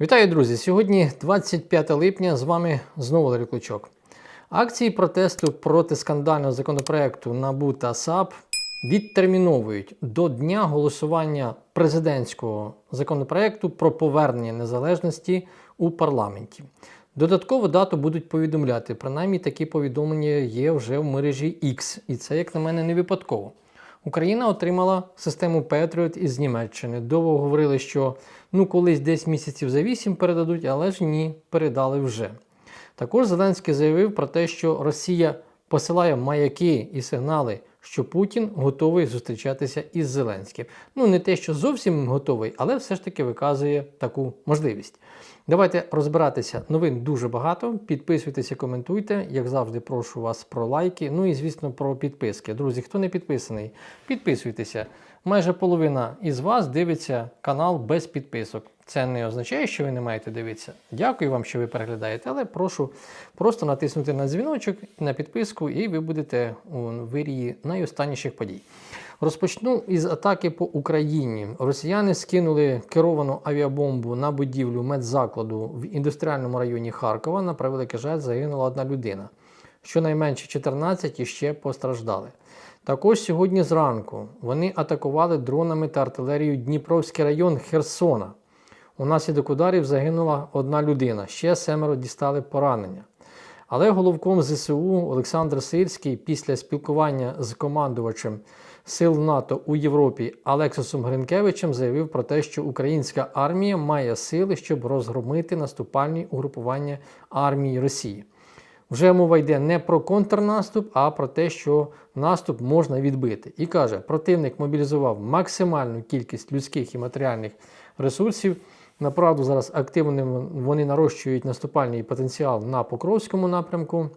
Вітаю, друзі! Сьогодні 25 липня. З вами знову Ларі Клочок. Акції протесту проти скандального законопроекту НАБУ та САП відтерміновують до дня голосування президентського законопроекту про повернення незалежності у парламенті. Додаткову дату будуть повідомляти. Принаймні такі повідомлення є вже в мережі X, і це, як на мене, не випадково. Україна отримала систему Patriot із Німеччини. Довго говорили, що ну колись десь місяців за вісім передадуть, але ж ні, передали вже. Також Зеленський заявив про те, що Росія посилає маяки і сигнали, що Путін готовий зустрічатися із Зеленським. Ну не те, що зовсім готовий, але все ж таки виказує таку можливість. Давайте розбиратися. Новин дуже багато. Підписуйтеся, коментуйте. Як завжди, прошу вас про лайки. Ну і звісно про підписки. Друзі, хто не підписаний, підписуйтеся. Майже половина із вас дивиться канал без підписок. Це не означає, що ви не маєте дивитися. Дякую вам, що ви переглядаєте, але прошу просто натиснути на дзвіночок, на підписку, і ви будете у вирії найостанніших подій. Розпочну із атаки по Україні. Росіяни скинули керовану авіабомбу на будівлю медзакладу в індустріальному районі Харкова. На превеликий жаль, загинула одна людина. Щонайменше 14 іще постраждали. Також сьогодні зранку вони атакували дронами та артилерією Дніпровський район Херсона. Унаслідок ударів загинула одна людина, ще семеро дістали поранення. Але головком ЗСУ Олександр Сирський після спілкування з командувачем сил НАТО у Європі Алексосом Гринкевичем заявив про те, що українська армія має сили, щоб розгромити наступальні угрупування армії Росії. Вже мова йде не про контрнаступ, а про те, що наступ можна відбити. І каже, противник мобілізував максимальну кількість людських і матеріальних ресурсів. Направду зараз активно вони нарощують наступальний потенціал на Покровському напрямку.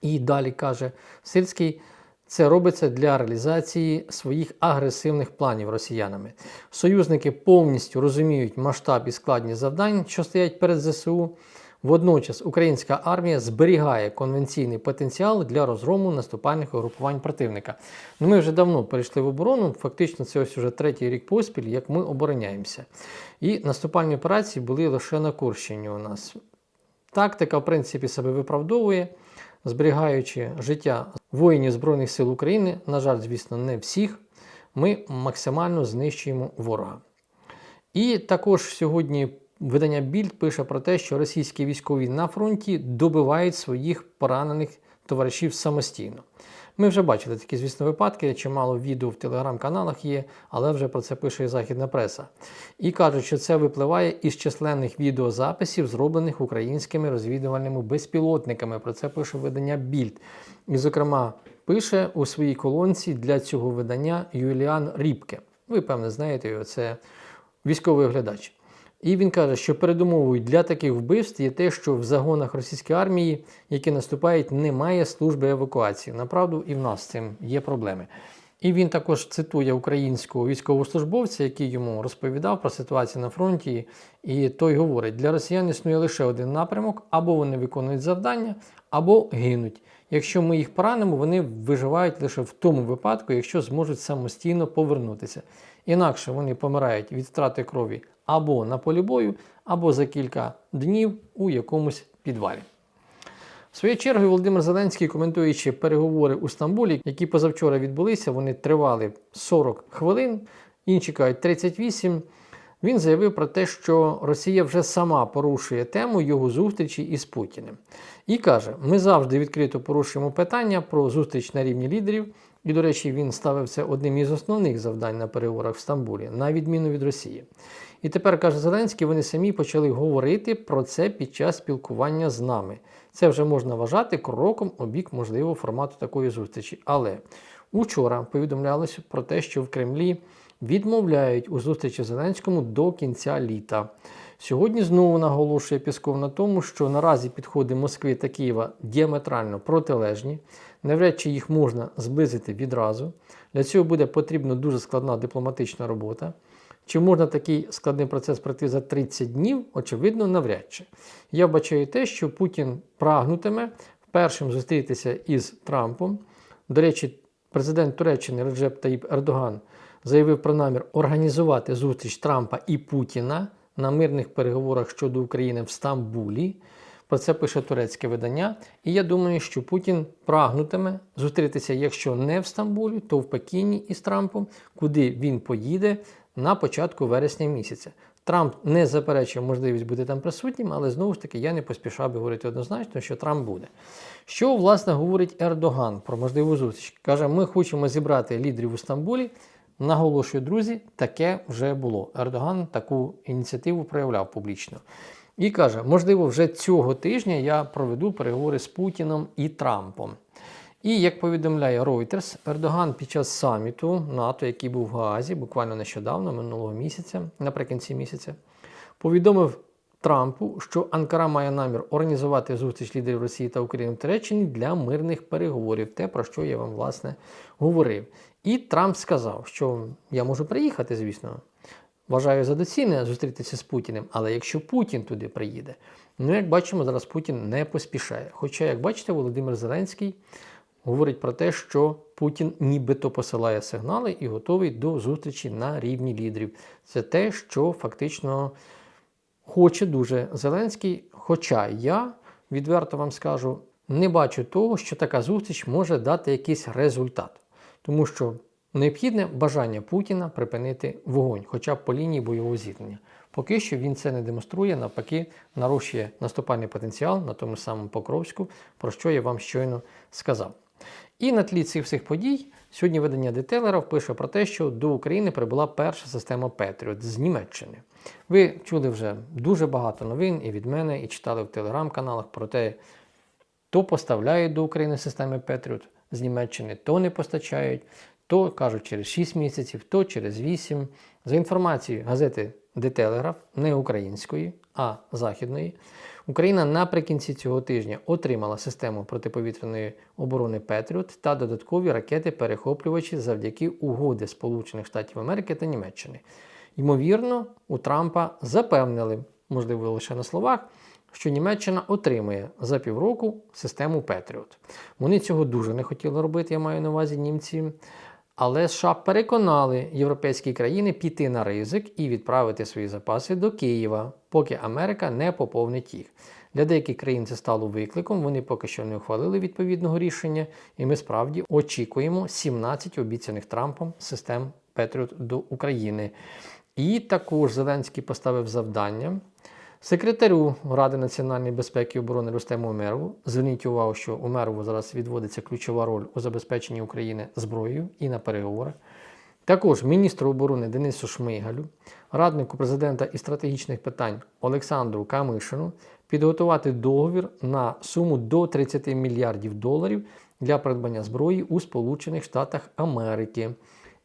І далі каже Сильський, це робиться для реалізації своїх агресивних планів росіянами. Союзники повністю розуміють масштаб і складність завдань, що стоять перед ЗСУ. Водночас українська армія зберігає конвенційний потенціал для розгрому наступальних угрупувань противника. Ну, Ми вже давно перейшли в оборону, фактично це ось уже третій рік поспіль, як ми обороняємося. І наступальні операції були лише на Курщині у нас. Тактика, в принципі, себе виправдовує, зберігаючи життя воїнів Збройних сил України, на жаль, звісно, не всіх, ми максимально знищуємо ворога. І також сьогодні видання Більд пише про те, що російські військові на фронті добивають своїх поранених товаришів самостійно. Ми вже бачили такі, звісно, випадки, чимало відео в телеграм-каналах є, але вже про це пише і західна преса. І кажуть, що це випливає із численних відеозаписів, зроблених українськими розвідувальними безпілотниками. Про це пише видання Більд. І, зокрема, пише у своїй колонці для цього видання Юліан Рібке. Ви, певне, знаєте його, це військовий оглядач. І він каже, що передумовою для таких вбивств є те, що в загонах російської армії, які наступають, немає служби евакуації. Направду, і в нас з цим є проблеми. І він також цитує українського військовослужбовця, який йому розповідав про ситуацію на фронті. І той говорить: для росіян існує лише один напрямок: або вони виконують завдання, або гинуть. Якщо ми їх поранимо, вони виживають лише в тому випадку, якщо зможуть самостійно повернутися. Інакше вони помирають від втрати крові або на полі бою, або за кілька днів у якомусь підвалі. Своєю чергою Володимир Зеленський, коментуючи переговори у Стамбулі, які позавчора відбулися, вони тривали 40 хвилин, інші кажуть 38. Він заявив про те, що Росія вже сама порушує тему його зустрічі із Путіним. І каже: ми завжди відкрито порушуємо питання про зустріч на рівні лідерів. І, до речі, він ставив це одним із основних завдань на переговорах в Стамбулі, на відміну від Росії. І тепер каже Зеленський, вони самі почали говорити про це під час спілкування з нами. Це вже можна вважати кроком у бік можливого формату такої зустрічі. Але учора повідомлялося про те, що в Кремлі відмовляють у зустрічі Зеленському до кінця літа. Сьогодні знову наголошує Пісков на тому, що наразі підходи Москви та Києва діаметрально протилежні, навряд чи їх можна зблизити відразу. Для цього буде потрібна дуже складна дипломатична робота. Чи можна такий складний процес пройти за 30 днів? Очевидно, навряд чи. Я вбачаю те, що Путін прагнутиме першим зустрітися із Трампом. До речі, президент Туреччини Реджеп Таїп Ердоган заявив про намір організувати зустріч Трампа і Путіна на мирних переговорах щодо України в Стамбулі. Про це пише турецьке видання. І я думаю, що Путін прагнутиме зустрітися, якщо не в Стамбулі, то в Пекіні із Трампом, куди він поїде на початку вересня місяця. Трамп не заперечує можливість бути там присутнім, але знову ж таки я не поспішав би говорити однозначно, що Трамп буде. Що власне говорить Ердоган про можливу зустріч? Каже, ми хочемо зібрати лідерів у Стамбулі. Наголошую, друзі, таке вже було. Ердоган таку ініціативу проявляв публічно. І каже, можливо, вже цього тижня я проведу переговори з Путіном і Трампом. І як повідомляє Reuters, Ердоган під час саміту НАТО, який був в Гаазі, буквально нещодавно, минулого місяця, наприкінці місяця, повідомив Трампу, що Анкара має намір організувати зустріч лідерів Росії та України в Туреччині для мирних переговорів, те, про що я вам власне говорив. І Трамп сказав, що я можу приїхати, звісно. Вважаю за доцільне зустрітися з Путіним, але якщо Путін туди приїде, ну як бачимо, зараз Путін не поспішає. Хоча, як бачите, Володимир Зеленський говорить про те, що Путін нібито посилає сигнали і готовий до зустрічі на рівні лідерів. Це те, що фактично хоче дуже Зеленський. Хоча я відверто вам скажу, не бачу того, що така зустріч може дати якийсь результат, тому що необхідне бажання Путіна припинити вогонь, хоча б по лінії бойового зіткнення. Поки що він це не демонструє, навпаки, нарощує наступальний потенціал на тому самому Покровську, про що я вам щойно сказав. І на тлі цих всіх подій сьогодні видання детейлерів пише про те, що до України прибула перша система Patriot з Німеччини. Ви чули вже дуже багато новин і від мене, і читали в телеграм-каналах про те, то поставляють до України системи Patriot з Німеччини, то не постачають, то кажуть через 6 місяців, то через 8. За інформацією газети Telegraph, не української, а західної, Україна наприкінці цього тижня отримала систему протиповітряної оборони Петріот та додаткові ракети-перехоплювачі завдяки угоди Сполучених Штатів Америки та Німеччини. Ймовірно, у Трампа запевнили, можливо, лише на словах, що Німеччина отримує за півроку систему Петріот. Вони цього дуже не хотіли робити, я маю на увазі німці. Але США переконали європейські країни піти на ризик і відправити свої запаси до Києва, поки Америка не поповнить їх. Для деяких країн це стало викликом, вони поки що не ухвалили відповідного рішення, і ми справді очікуємо 17 обіцяних Трампом систем Петріот до України. І також Зеленський поставив завдання Секретарю Ради національної безпеки і оборони Рустему Умерову зверніть увагу, що Умерову зараз відводиться ключова роль у забезпеченні України зброєю і на переговорах. Також міністру оборони Денису Шмигалю, раднику президента із стратегічних питань Олександру Камишину підготувати договір на суму до 30 мільярдів доларів для придбання зброї у Сполучених Штатах Америки.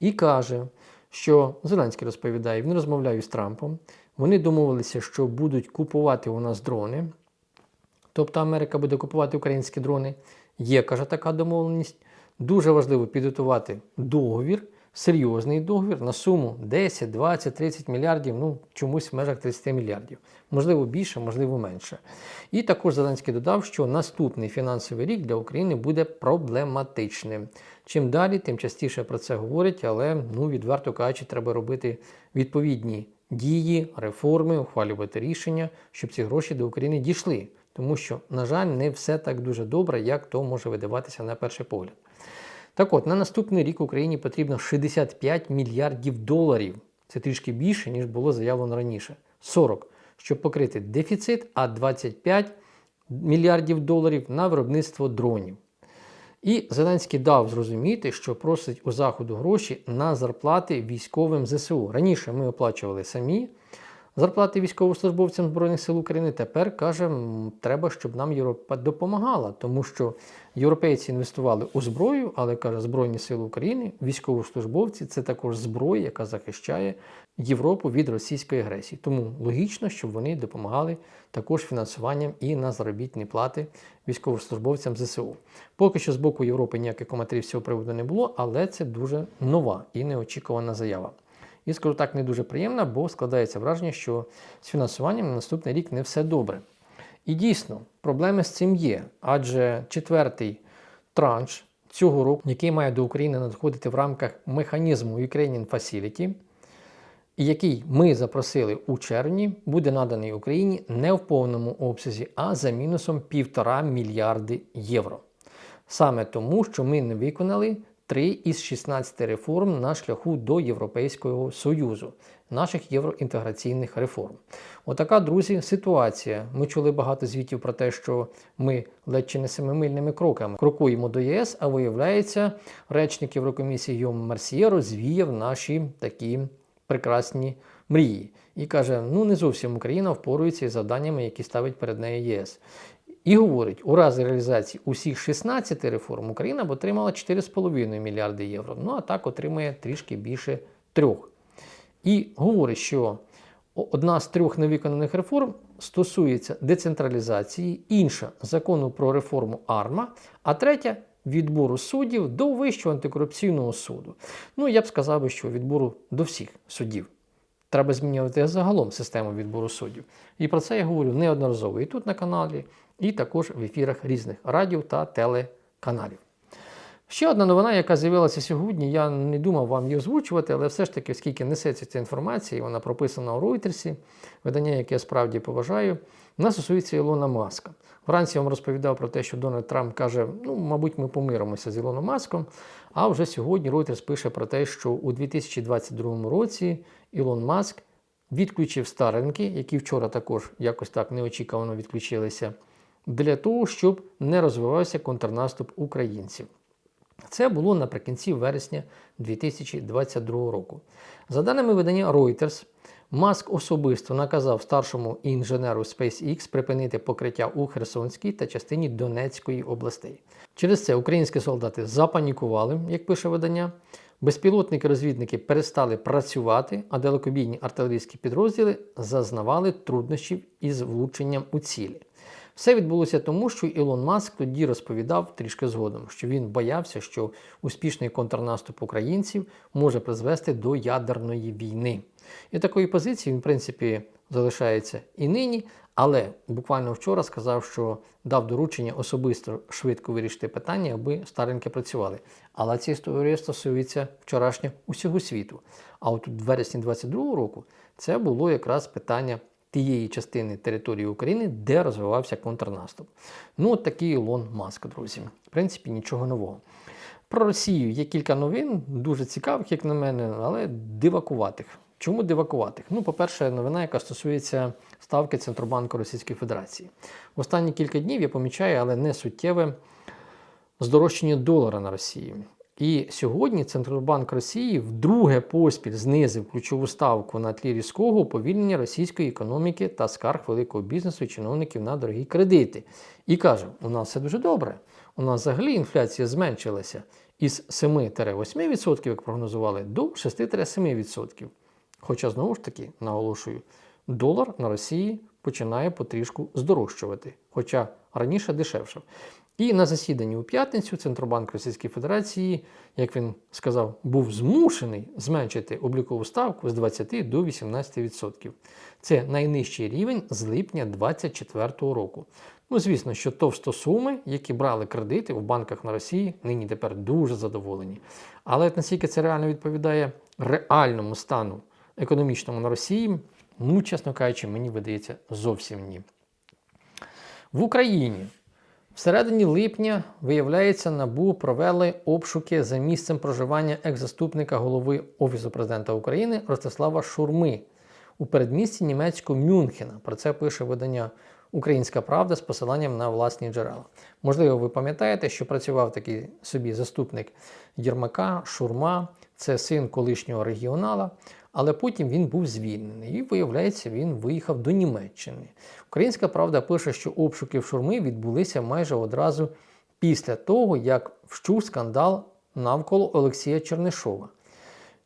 І каже, що Зеленський розповідає, він розмовляє з Трампом. Вони домовилися, що будуть купувати у нас дрони. Тобто Америка буде купувати українські дрони. Є, каже, така домовленість. Дуже важливо підготувати договір, серйозний договір на суму 10, 20, 30 мільярдів, ну чомусь в межах 30 мільярдів. Можливо, більше, можливо, менше. І також Зеленський додав, що наступний фінансовий рік для України буде проблематичним. Чим далі, тим частіше про це говорять, але ну, відверто кажучи, треба робити відповідні дії, реформи, ухвалювати рішення, щоб ці гроші до України дійшли. Тому що, на жаль, не все так дуже добре, як то може видаватися на перший погляд. Так от, на наступний рік Україні потрібно 65 мільярдів доларів. Це трішки більше, ніж було заявлено раніше. 40, щоб покрити дефіцит, а 25 мільярдів доларів на виробництво дронів. І Зеленський дав зрозуміти, що просить у Заходу гроші на зарплати військовим ЗСУ. Раніше ми оплачували самі зарплати військовослужбовцям Збройних сил України. Тепер каже, треба, щоб нам Європа допомагала, тому що європейці інвестували у зброю, але каже, Збройні Сили України, військовослужбовці це також зброя, яка захищає Європу від російської агресії. Тому логічно, щоб вони допомагали також фінансуванням і на заробітні плати військовослужбовцям ЗСУ. Поки що з боку Європи ніяких коментарів з цього приводу не було, але це дуже нова і неочікувана заява. І скажу так, не дуже приємна, бо складається враження, що з фінансуванням на наступний рік не все добре. І дійсно, проблеми з цим є, адже четвертий транш цього року, який має до України надходити в рамках механізму Ukrainian Facility, який ми запросили у червні, буде наданий Україні не в повному обсязі, а за мінусом 1,5 мільярди євро. Саме тому, що ми не виконали 3 із 16 реформ на шляху до Європейського Союзу, наших євроінтеграційних реформ. Отака, друзі, ситуація. Ми чули багато звітів про те, що ми ледь чи не семимильними кроками крокуємо до ЄС, а виявляється, речник Єврокомісії Йом Марсіє розвіяв наші такі прекрасні мрії. І каже: ну не зовсім Україна впорується із завданнями, які ставить перед нею ЄС. І говорить, у разі реалізації усіх 16 реформ Україна б отримала 4,5 мільярди євро. Ну а так отримує трішки більше трьох. І говорить, що одна з трьох невиконаних реформ стосується децентралізації, інша закону про реформу АРМА, а третя відбору суддів до Вищого антикорупційного суду. Ну, я б сказав, що відбору до всіх суддів. Треба змінювати загалом систему відбору суддів. І про це я говорю неодноразово і тут на каналі, і також в ефірах різних радіо та телеканалів. Ще одна новина, яка з'явилася сьогодні, я не думав вам її озвучувати, але все ж таки, оскільки несеться ця інформація, і вона прописана у Ройтерсі, видання, яке я справді поважаю, вона стосується Ілона Маска. Вранці я вам розповідав про те, що Дональд Трамп каже, ну, мабуть, ми помиримося з Ілоном Маском. А вже сьогодні Reuters пише про те, що у 2022 році Ілон Маск відключив старенки, які вчора також якось так неочікувано відключилися, для того, щоб не розвивався контрнаступ українців. Це було наприкінці вересня 2022 року. За даними видання Reuters, Маск особисто наказав старшому інженеру SpaceX припинити покриття у Херсонській та частині Донецької областей. Через це українські солдати запанікували, як пише видання. Безпілотники-розвідники перестали працювати, а далекобійні артилерійські підрозділи зазнавали труднощів із влученням у цілі. Все відбулося тому, що Ілон Маск тоді розповідав трішки згодом, що він боявся, що успішний контрнаступ українців може призвести до ядерної війни. І такої позиції він, в принципі, залишається і нині, але буквально вчора сказав, що дав доручення особисто швидко вирішити питання, аби стареньки працювали. Але ці історії стосуються вчорашнього усього світу. А от в вересні 22-го року це було якраз питання тієї частини території України, де розвивався контрнаступ. Ну, от такий Ілон Маск, друзі. В принципі, нічого нового. Про Росію є кілька новин, дуже цікавих, як на мене, але дивакуватих. Чому дивакуватих? Ну, по-перше, новина, яка стосується ставки Центробанку Російської Федерації. В останні кілька днів я помічаю, але не суттєве здорожчання долара на Росії. І сьогодні Центробанк Росії вдруге поспіль знизив ключову ставку на тлі різкого уповільнення російської економіки та скарг великого бізнесу і чиновників на дорогі кредити. І каже: у нас все дуже добре. У нас взагалі інфляція зменшилася із 7-8%, як прогнозували, до 6-7%. Хоча, знову ж таки, наголошую, долар на Росії починає потрішку здорожчувати, хоча раніше дешевшав. І на засіданні у п'ятницю Центробанк Російської Федерації, як він сказав, був змушений зменшити облікову ставку з 20 до 18%. Це найнижчий рівень з липня 2024 року. Ну, звісно, що товстосуми, які брали кредити в банках на Росії, нині тепер дуже задоволені. Але наскільки це реально відповідає реальному стану економічному на Росії, ну, чесно кажучи, мені видається зовсім ні. В Україні. Всередині липня, виявляється, НАБУ провели обшуки за місцем проживання екс-заступника голови Офісу президента України Ростислава Шурми у передмісті німецького Мюнхена. Про це пише видання Українська Правда з посиланням на власні джерела. Можливо, ви пам'ятаєте, що працював такий собі заступник Єрмака, Шурма, це син колишнього регіонала. Але потім він був звільнений і, виявляється, він виїхав до Німеччини. Українська правда пише, що обшуки в шурми відбулися майже одразу після того, як вщув скандал навколо Олексія Чернишова,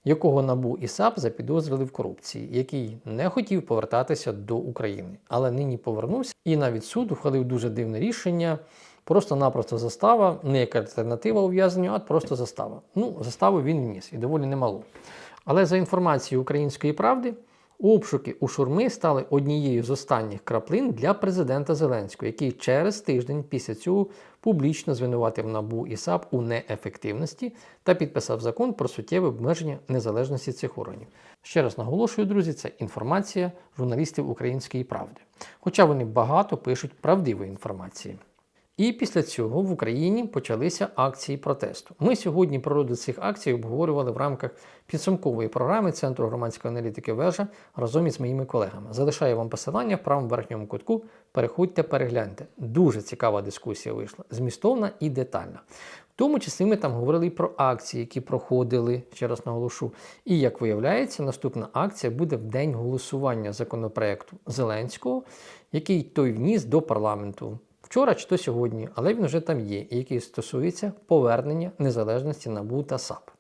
якого набу і САП запідозрили в корупції, який не хотів повертатися до України, але нині повернувся і навіть суд ухвалив дуже дивне рішення. Просто-напросто застава, не як альтернатива ув'язненню, а просто застава. Ну, заставу він вніс і доволі немало. Але за інформацією української правди, Обшуки у Шурми стали однією з останніх краплин для президента Зеленського, який через тиждень після цього публічно звинуватив НАБУ і САП у неефективності та підписав закон про суттєве обмеження незалежності цих органів. Ще раз наголошую, друзі, це інформація журналістів Української правди. Хоча вони багато пишуть правдивої інформації. І після цього в Україні почалися акції протесту. Ми сьогодні природу цих акцій обговорювали в рамках підсумкової програми Центру громадської аналітики Вежа разом із моїми колегами. Залишаю вам посилання в правому верхньому кутку. Переходьте, перегляньте. Дуже цікава дискусія вийшла, змістовна і детальна. В тому числі ми там говорили про акції, які проходили, ще раз наголошу. І як виявляється, наступна акція буде в день голосування законопроекту Зеленського, який той вніс до парламенту вчора чи то сьогодні, але він вже там є, який стосується повернення незалежності НАБУ та САП.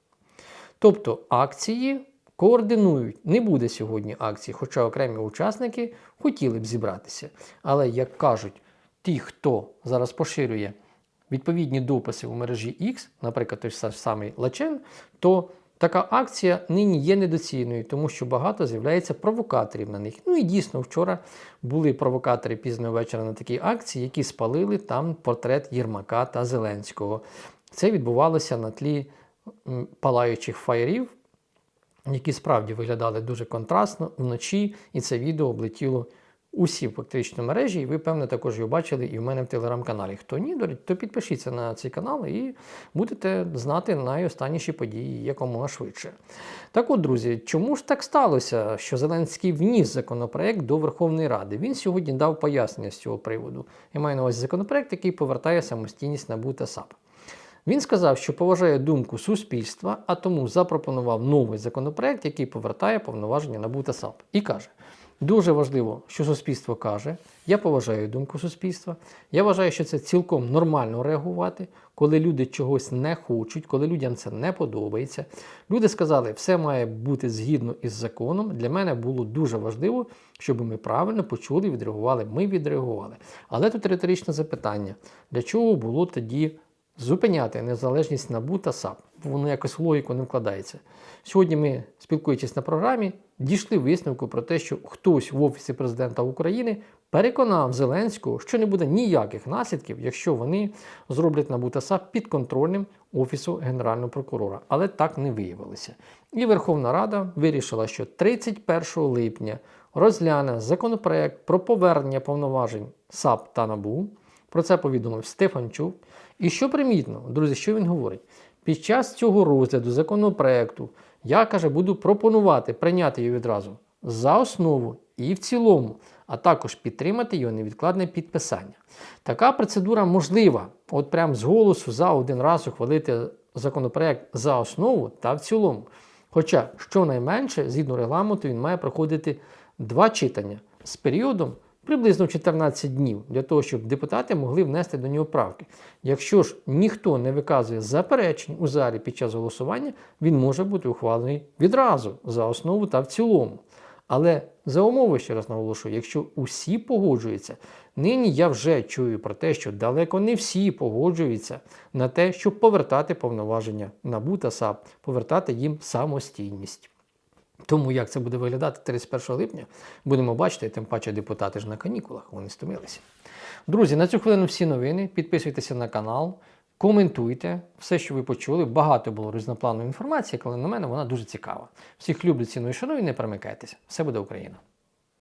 Тобто акції координують. Не буде сьогодні акції, хоча окремі учасники хотіли б зібратися. Але, як кажуть, ті, хто зараз поширює відповідні дописи у мережі X, наприклад, той самий Лачен, то така акція нині є недоцільною, тому що багато з'являється провокаторів на них. Ну і дійсно, вчора були провокатори пізно вечора на такій акції, які спалили там портрет Єрмака та Зеленського. Це відбувалося на тлі палаючих фаєрів, які справді виглядали дуже контрастно вночі, і це відео облетіло усі фактично мережі, і ви, певно, також його бачили і в мене в телеграм-каналі. Хто ні, то підпишіться на цей канал і будете знати найостанніші події якомога швидше. Так от, друзі, чому ж так сталося, що Зеленський вніс законопроект до Верховної Ради? Він сьогодні дав пояснення з цього приводу. Я маю на увазі законопроект, який повертає самостійність НАБУ та САП. Він сказав, що поважає думку суспільства, а тому запропонував новий законопроект, який повертає повноваження НАБУ та САП. І каже: дуже важливо, що суспільство каже. Я поважаю думку суспільства. Я вважаю, що це цілком нормально реагувати, коли люди чогось не хочуть, коли людям це не подобається. Люди сказали, все має бути згідно із законом. Для мене було дуже важливо, щоб ми правильно почули відреагували. Ми відреагували. Але тут риторичне запитання: для чого було тоді зупиняти незалежність НАБУ та САП. Воно якось в логіку не вкладається. Сьогодні ми, спілкуючись на програмі, дійшли висновку про те, що хтось в Офісі президента України переконав Зеленського, що не буде ніяких наслідків, якщо вони зроблять НАБУ та САП підконтрольним Офісу Генерального прокурора. Але так не виявилося. І Верховна Рада вирішила, що 31 липня розгляне законопроект про повернення повноважень САП та НАБУ. Про це повідомив Стефанчук. І що примітно, друзі, що він говорить? Під час цього розгляду законопроекту я каже, буду пропонувати прийняти його відразу за основу і в цілому, а також підтримати його невідкладне підписання. Така процедура можлива, от прямо з голосу за один раз ухвалити законопроект за основу та в цілому. Хоча, щонайменше, згідно регламенту, він має проходити два читання з періодом приблизно 14 днів для того, щоб депутати могли внести до нього правки. Якщо ж ніхто не виказує заперечень у залі під час голосування, він може бути ухвалений відразу за основу та в цілому. Але за умови, ще раз наголошую, якщо усі погоджуються, нині я вже чую про те, що далеко не всі погоджуються на те, щоб повертати повноваження НАБУ та САП, повертати їм самостійність. Тому як це буде виглядати 31 липня, будемо бачити, тим паче депутати ж на канікулах, вони стомилися. Друзі, на цю хвилину всі новини. Підписуйтеся на канал, коментуйте все, що ви почули. Багато було різнопланової інформації, але на мене вона дуже цікава. Всіх люблю, ціную і шаную, не перемикайтеся. Все буде Україна!